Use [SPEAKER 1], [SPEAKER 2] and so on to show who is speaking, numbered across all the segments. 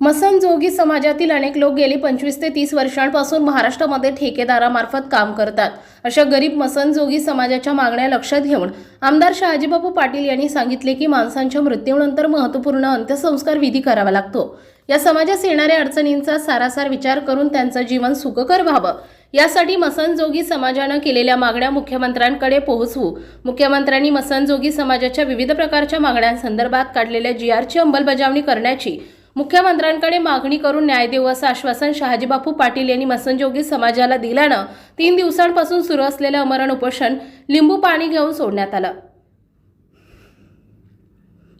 [SPEAKER 1] मसनजोगी समाजातील अनेक लोक गेली पंचवीस ते तीस वर्षांपासून महाराष्ट्रामध्ये ठेकेदारामार्फत काम करतात. अशा गरीब मसनजोगी समाजाच्या मागण्या लक्षात घेऊन आमदार शहाजीबापू पाटील यांनी सांगितले की माणसांच्या मृत्यूनंतर महत्त्वपूर्ण अंत्यसंस्कार विधी करावा लागतो. या समाजास येणाऱ्या अडचणींचा सारासार विचार करून त्यांचं जीवन सुखकर व्हावं. यासाठी मसनजोगी समाजानं केलेल्या मागण्या मुख्यमंत्र्यांकडे पोहोचवू. मुख्यमंत्र्यांनी मसनजोगी समाजाच्या विविध प्रकारच्या मागण्यांसंदर्भात काढलेल्या जी आरची अंमलबजावणी करण्याची मुख्यमंत्र्यांकडे मागणी करून न्याय देऊ असं आश्वासन शहाजीबापू पाटील यांनी मसनजोगी समाजाला दिल्यानं तीन दिवसांपासून सुरू असलेलं अमरण उपोषण लिंबू पाणी घेऊन सोडण्यात आलं.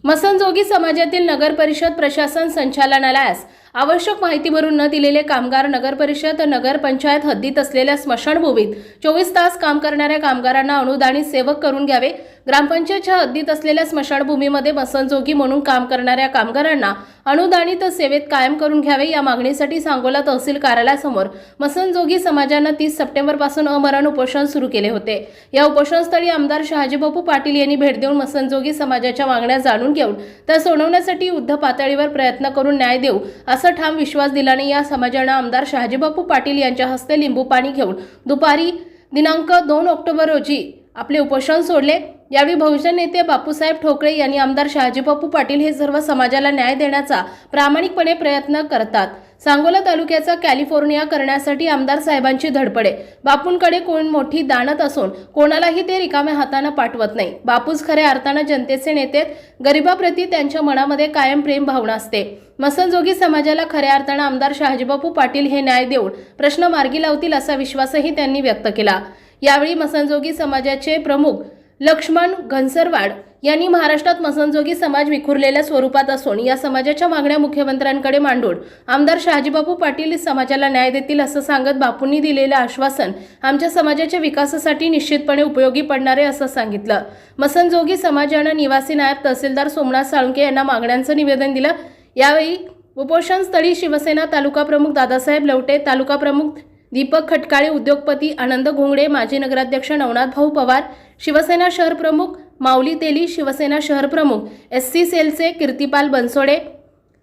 [SPEAKER 1] मसनजोगी समाजातील नगर परिषद प्रशासन संचालनालयास आवश्यक माहिती भरून न दिलेले कामगार नगर परिषद नगरपंचायत हद्दीत असलेल्या स्मशानभूमीत चोवीस तास काम करणाऱ्या कामगारांना अनुदानित सेवक करून घ्यावे ग्रामपंचायतच्या हद्दीत असलेल्या स्मशानभूमीमध्ये मसनजोगी म्हणून काम करणाऱ्या कामगारांना अनुदानित सेवेत कायम करून घ्यावे या मागणीसाठी सांगोला तहसील कार्यालयासमोर मसनजोगी समाजानं तीस सप्टेंबरपासून अमरण उपोषण सुरू केले होते. या उपोषणस्थळी आमदार शहाजीबापू पाटील यांनी भेट देऊन मसनजोगी समाजाच्या मागण्या जाणून घेऊन त्या सोडवण्यासाठी युद्ध पातळीवर प्रयत्न करून न्याय देऊ असा ठाम विश्वास दिल्याने या समाजानं आमदार शहाजीबापू पाटील यांच्या हस्ते लिंबू पाणी घेऊन दुपारी दिनांक दोन ऑक्टोबर रोजी आपले उपोषण सोडले. यावेळी बहुजन नेते बापूसाहेब ठोकळे यांनी आमदार शहाजीबापू पाटील हे सर्व समाजाला न्याय देण्याचा प्रामाणिकपणे प्रयत्न करतात. सांगोला तालुक्याचा कॅलिफोर्निया करण्यासाठी आमदार साहेबांची धडपडे बापूंकडे कोण मोठी दानत असून कोणालाही ते रिकाम्या हातानं पाठवत नाही. बापूच खऱ्या अर्थानं जनतेचे नेते गरिबाप्रती त्यांच्या मनामध्ये कायम प्रेम भावना असते. मसनजोगी समाजाला खऱ्या अर्थानं आमदार शहाजीबापू पाटील हे न्याय देऊन प्रश्न मार्गी लावतील असा विश्वासही त्यांनी व्यक्त केला. यावेळी मसनजोगी समाजाचे प्रमुख लक्ष्मण घनसरवाड यांनी महाराष्ट्रात मसनजोगी समाज विखुरलेल्या स्वरूपात असून या समाजाच्या मागण्या मुख्यमंत्र्यांकडे मांडून आमदार शहाजीबापू पाटील समाजाला न्याय देतील असं सांगत बापूंनी दिलेलं आश्वासन आमच्या समाजाच्या विकासासाठी निश्चितपणे उपयोगी पडणारे असं सांगितलं. मसनजोगी समाजानं निवासी नायब तहसीलदार सोमनाथ साळुंके यांना मागण्यांचं निवेदन दिलं. यावेळी उपोषणस्थळी शिवसेना तालुका प्रमुख दादासाहेब लवटे तालुका प्रमुख दीपक खटकाळे उद्योगपती आनंद घोंगडे माजी नगराध्यक्ष नवनाथ भाऊ पवार शिवसेना शहर प्रमुख माऊली तेली शिवसेना शहर प्रमुख एस सी सेलचे कीर्तिपाल बनसोडे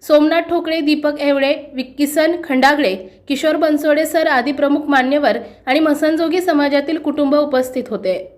[SPEAKER 1] सोमनाथ ठोकळे दीपक एवळे विक्किसन खंडागळे किशोर बनसोडे सर आदी प्रमुख मान्यवर आणि मसनजोगी समाजातील कुटुंब उपस्थित होते.